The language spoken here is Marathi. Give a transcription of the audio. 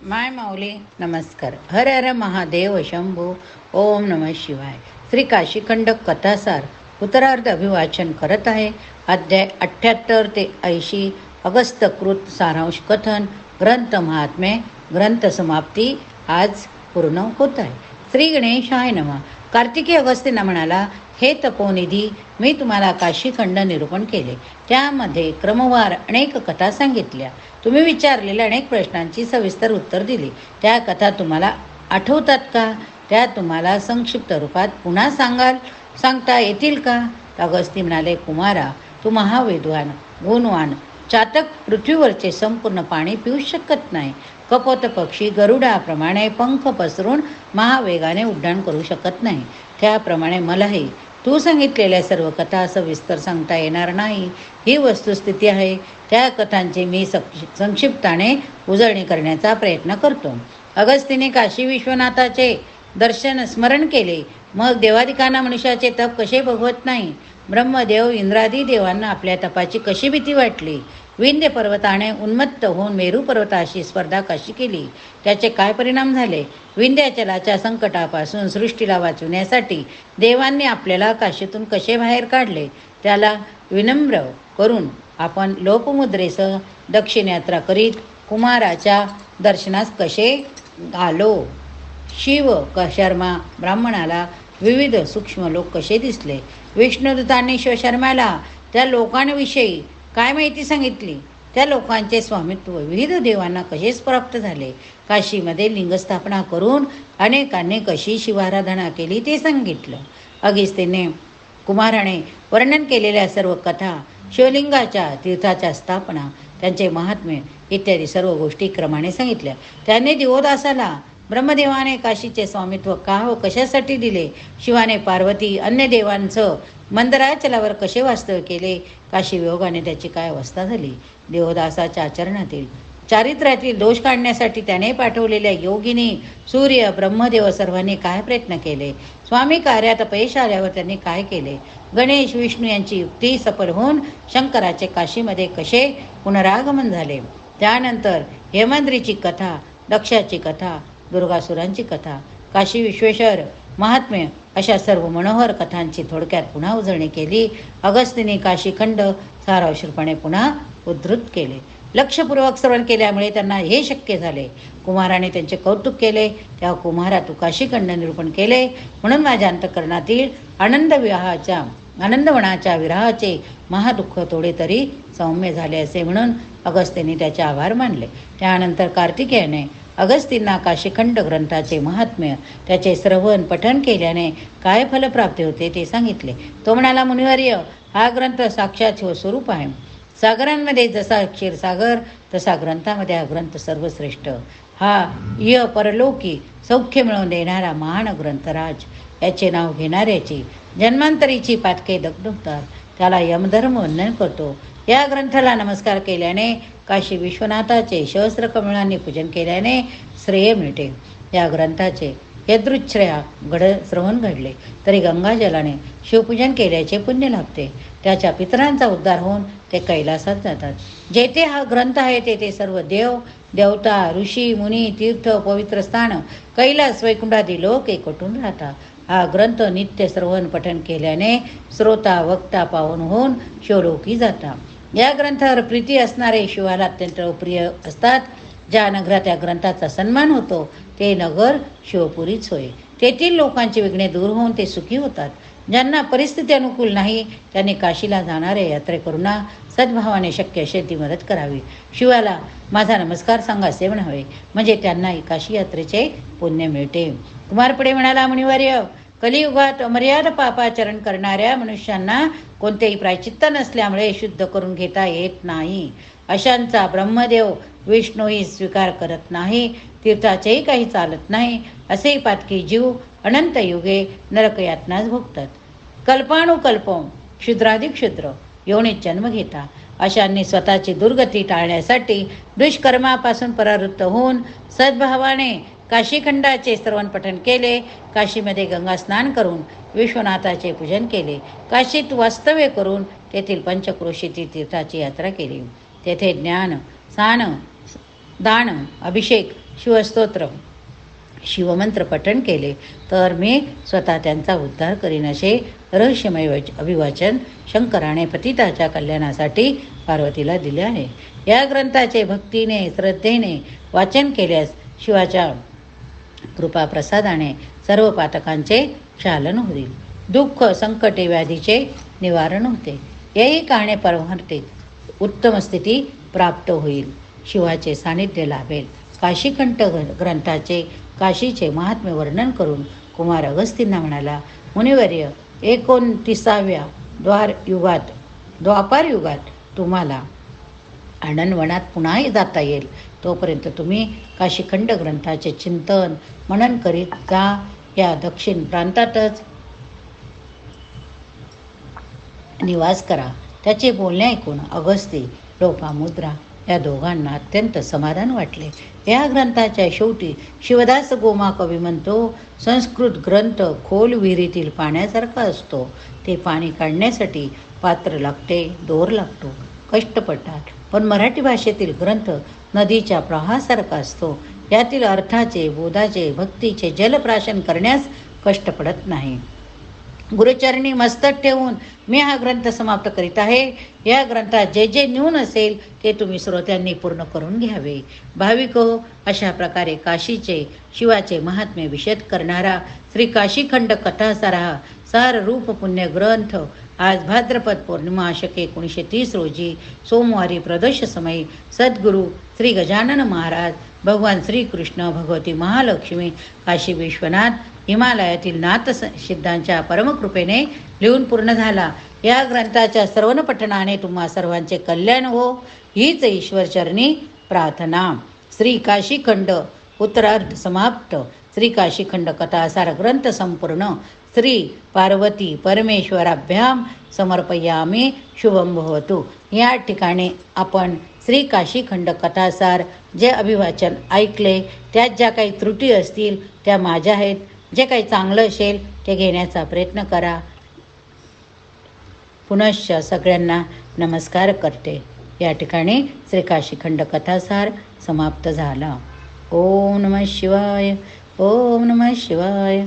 माय माऊली नमस्कार. हर हर महादेव शंभू ओम नम शिवाय. श्री काशीखंड कथासार उत्तरार्ध अभिवाचन करत आहे. अध्याय अठ्ठ्याहत्तर ते ऐंशी अगस्तकृत सारांश कथन ग्रंथ महात्मे ग्रंथ समाप्ती आज पूर्ण होत आहे. श्री गणेशाय नमा. कार्तिकी अगस्तींना म्हणाला हे तपोनिधी मी तुम्हाला काशीखंड निरूपण केले. त्यामध्ये क्रमवार अनेक कथा सांगितल्या. तुम्ही विचारलेल्या अनेक प्रश्नांची सविस्तर उत्तर दिली. त्या कथा तुम्हाला आठवतात का? त्या तुम्हाला संक्षिप्त रूपात पुन्हा सांगाल. सांगता येतील का? अगस्ती म्हणाले कुमारा तू महाविद्वान गुणवान चातक पृथ्वीवरचे संपूर्ण पाणी पिऊ शकत नाही. कपोत पक्षी गरुडाप्रमाणे पंख पसरून महावेगाने उड्डाण करू शकत नाही. त्याप्रमाणे मलाही तू सांगितलेल्या सर्व कथा सविस्तर सांगता येणार नाही. ही वस्तुस्थिती आहे. त्या कथांची मी संक्षिप्ताने उजळणी करण्याचा प्रयत्न करतो. अगस्तीने काशी विश्वनाथाचे दर्शन स्मरण केले. मग देवादिकांना मनुष्याचे तप कसे भगवत नाही? ब्रह्मदेव इंद्रादी देवांना आपल्या तपाची कशी भीती वाटली? विंध्य पर्वताने उन्मत्त होऊन मेरू पर्वताशी स्पर्धा कशी केली? त्याचे काय परिणाम झाले? विंध्याचलाच्या संकटापासून सृष्टीला वाचवण्यासाठी देवांनी आपल्याला काशीतून कसे बाहेर काढले? त्याला विनम्र करून आपण लोपमुद्रेसह दक्षिणयात्रा करीत कुमाराच्या दर्शनास कसे आलो? शिव क शर्मा ब्राह्मणाला विविध सूक्ष्म लोक कसे दिसले? विष्णुदूतांनी शिवशर्माला त्या लोकांविषयी काय माहिती सांगितली? त्या लोकांचे स्वामित्व विविध देवांना कसेच प्राप्त झाले? काशीमध्ये लिंगस्थापना करून अनेकांनी कशी शिवाराधना केली ते सांगितलं. अगिस्तेने कुमाराने वर्णन केलेल्या सर्व कथा शिवलिंगाच्या तीर्थाच्या स्थापना त्यांचे महात्म्य इत्यादी सर्व गोष्टी क्रमाने सांगितल्या. त्यांनी दिवोदासाला ब्रह्मदेवाने काशीचे स्वामित्व का व कशासाठी दिले? शिवाने पार्वती अन्य देवांचं मंदराचलावर कसे वास्तव केले? काशी वियोगाने त्याची काय अवस्था झाली? देवदासाच्या आचरणातील चारित्र्यातील दोष काढण्यासाठी त्याने पाठवलेल्या योगिनी सूर्य ब्रह्मदेव सर्वांनी काय प्रयत्न केले? स्वामी कार्यात अपयश आल्यावर त्यांनी काय केले? गणेश विष्णू यांची युक्ती सफल होऊन शंकराचे काशीमध्ये कसे पुनरागमन झाले? त्यानंतर हेमंद्रीची कथा दक्षाची कथा दुर्गासुरांची कथा काशी विश्वेश्वर महात्म्य अशा सर्व मनोहर कथांची थोडक्यात पुन्हा उजळणी केली. अगस्तीने काशीखंड सारावशीरपणे पुन्हा उद्धृत केले. लक्षपूर्वक श्रवण केल्यामुळे त्यांना हे शक्य झाले. कुमाराने त्यांचे कौतुक केले. तेव्हा कुमारा तू काशीखंड निरूपण केले. म्हणून माझ्या अंतकरणातील आनंद विवाहाच्या आनंदवनाच्या विराहाचे महादुःख थोडे तरी सौम्य झाले असे म्हणून अगस्तीने त्याचे आभार मानले. त्यानंतर कार्तिकेयने अगस्तींना काशीखंड ग्रंथाचे महात्म्य त्याचे श्रवण पठन केल्याने काय फलप्राप्ती होते ते सांगितले. तो म्हणाला मुनिवार्य हा ग्रंथ साक्षात शिवस्वरूप आहे. सागरांमध्ये जसा क्षीरसागर तसा ग्रंथामध्ये हा ग्रंथ सर्वश्रेष्ठ. हा य परलोकी सौख्य मिळवून देणारा महान ग्रंथराज. याचे नाव घेणाऱ्याची जन्मांतरीची पातके दगडुकतात त्याला यमधर्म वंदन करतो. या ग्रंथाला नमस्कार केल्याने काशी विश्वनाथाचे सहस्र कमळांनी पूजन केल्याने श्रेय मिळते. या ग्रंथाचे यदृच्छ्रया घड श्रवण घडले. तरी गंगाजलाने शिवपूजन केल्याचे पुण्य लाभते. त्याच्या पितरांचा उद्धार होऊन ते कैलासात जातात. जेथे हा ग्रंथ आहे तेथे सर्व देव देवता ऋषी मुनी तीर्थ पवित्र स्थान कैलास वैकुंठादी लोक एकटून राहतात. हा ग्रंथ नित्य श्रवण पठन केल्याने श्रोता वक्ता पाहून होऊन शिवलोकी जातात. या ग्रंथावर प्रीती असणारे शिवाला अत्यंत प्रिय असतात. ज्या नगरात या ग्रंथाचा सन्मान होतो ते नगर शिवपुरीच होय. तेथील लोकांची विघ्ने दूर होऊन ते सुखी होतात. ज्यांना परिस्थिती अनुकूल नाही त्यांनी काशीला जाणाऱ्या यात्रेकरूंना सद्भावाने शक्य असेल ती मदत करावी. शिवाला माझा नमस्कार सांगा असे म्हणावे म्हणजे त्यांनाही काशी यात्रेचे पुण्य मिळते. कुमारपुढे म्हणाला मुनिवर्य कलियुगात अमर्याद पापाचरण करणाऱ्या मनुष्यांना कोणतेही प्रायचित्त नसल्यामुळे शुद्ध करून घेता येत नाही. अशांचा ब्रह्मदेव विष्णूही स्वीकार करत नाही तीर्थाचेही काही चालत नाही असेही पातकी जीव अनंत युगे नरकयातनाच भोगतात. कल्पानुकल्पम क्षुद्राधिक्षुद्र योनीत जन्म घेता. अशांनी स्वतःची दुर्गती टाळण्यासाठी दुष्कर्मापासून परावृत्त होऊन सद्भावाने काशीखंडाचे श्रवण पठण केले. काशीमध्ये गंगा स्नान करून विश्वनाथाचे पूजन केले. काशीत वास्तव्य करून तेथील पंचक्रोशीतील तीर्थाची यात्रा केली. तेथे ज्ञान सान दान अभिषेक शिवस्तोत्र शिवमंत्र पठण केले. तर मी स्वतः त्यांचा उद्धार करीन असे रहस्यमय वच- अभिवाचन शंकराने पतिताच्या कल्याणासाठी पार्वतीला दिले आहे. या ग्रंथाचे भक्तीने श्रद्धेने वाचन केल्यास शिवाच्या कृपाप्रसादाने सर्व पातकांचे क्षालन होईल. दुःख संकटे व्याधीचे निवारण होते. याही काणे परमहर्तीत उत्तम स्थिती प्राप्त होईल. शिवाचे सानिध्य लाभेल. काशीकंठ ग्रंथाचे काशीचे महात्म्य वर्णन करून कुमार अगस्तींना म्हणाला मुनिवर्य एकोणतीसाव्या द्वार युगात द्वापार युगात तुम्हाला आनंदवनात पुन्हाही जाता येईल. तोपर्यंत तुम्ही काशीखंड ग्रंथाचे चिंतन मनन करीत जा या दक्षिण प्रांतातच. निवास करा. त्याचे बोलणे ऐकून अगस्ती लोपामुद्रा या दोघांना अत्यंत समाधान वाटले. या ग्रंथाच्या शेवटी शिवदास गोमा कवी म्हणतो संस्कृत ग्रंथ खोल विहिरीतील पाण्यासारखा असतो. ते पाणी काढण्यासाठी पात्र लागते दोर लागतो. कष्ट पडतात पण मराठी भाषेतील ग्रंथ नदीच्या प्रवाहासारखा असतो. यातील अर्थाचे बोधाचे भक्तीचे जलप्राशन करण्यास कष्ट पडत नाही. गुरुचरणी मस्तक ठेवून मी हा ग्रंथ समाप्त करीत आहे. या ग्रंथात जे जे न्यून असेल ते तुम्ही श्रोत्यांनी पूर्ण करून घ्यावे. भाविक हो अशा प्रकारे काशीचे शिवाचे महात्म्य विषद करणारा श्री काशीखंड कथासारा सार रूप पुण्य ग्रंथ आज भाद्रपद पौर्णिमा शके एकोणीसशे तीस रोजी सोमवारी प्रदोष समयी. सद्गुरू श्री गजानन महाराज भगवान श्रीकृष्ण भगवती महालक्ष्मी काशी विश्वनाथ हिमालयातील नाथ सिद्धांच्या परमकृपेने लिहून पूर्ण झाला. या ग्रंथाच्या श्रवण पठणाने तुम्हा सर्वांचे कल्याण हो. हीच ईश्वरचरणी प्रार्थना. श्री काशीखंड उत्तरार्ध समाप्त. श्री काशीखंड कथासार ग्रंथ संपूर्ण. श्री पार्वती परमेश्वराभ्याम समर्पयामी. शुभम भवतु. या ठिकाणी आपण श्री काशीखंड कथासार जे अभिवाचन ऐकले त्यात ज्या काही त्रुटी असतील त्या माझ्या आहेत. जे काही चांगलं असेल ते घेण्याचा प्रयत्न करा. पुनश्च सगळ्यांना नमस्कार करते. या ठिकाणी श्री काशीखंड कथासार समाप्त झाला. ओम नमः शिवाय ओम नमः शिवाय.